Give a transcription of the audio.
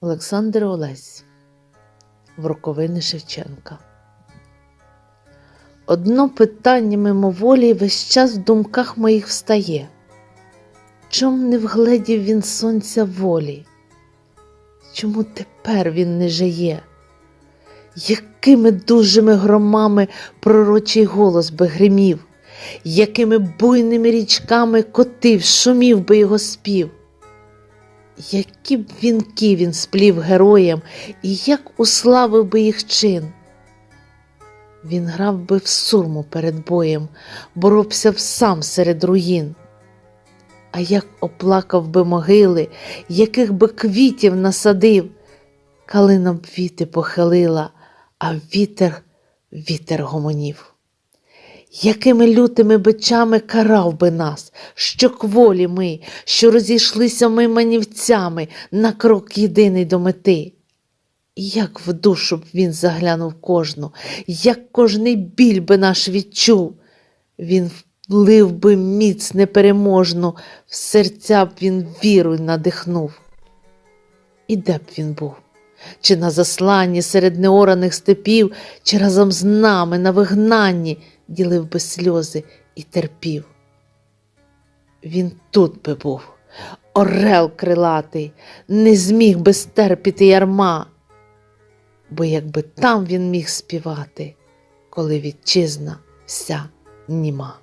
Олександр Олесь В роковини Шевченка. Одно питання мимоволі весь час в думках моїх встає. Чом не вгледів він сонця волі? Чому тепер він не жиє? Якими дужими громами пророчий голос би гримів, якими буйними річками котив, шумів би його спів? Які б вінки він сплів героям, і як уславив би їх чин? Він грав би в сурму перед боєм, боровся б сам серед руїн. А як оплакав би могили, яких би квітів насадив, калина б віти похилила, а вітер вітер гомонів. Якими лютими бичами карав би нас, що кволі ми, що розійшлися ми манівцями на крок єдиний до мети. Як в душу б він заглянув кожну, як кожний біль би наш відчув, він влив би міць непереможну, в серця б він віру надихнув. І де б він був? Чи на засланні серед неораних степів, чи разом з нами на вигнанні ділив би сльози і терпів. Він тут би був, орел крилатий, не зміг би стерпіти ярма, бо якби там він міг співати, коли вітчизна вся німа.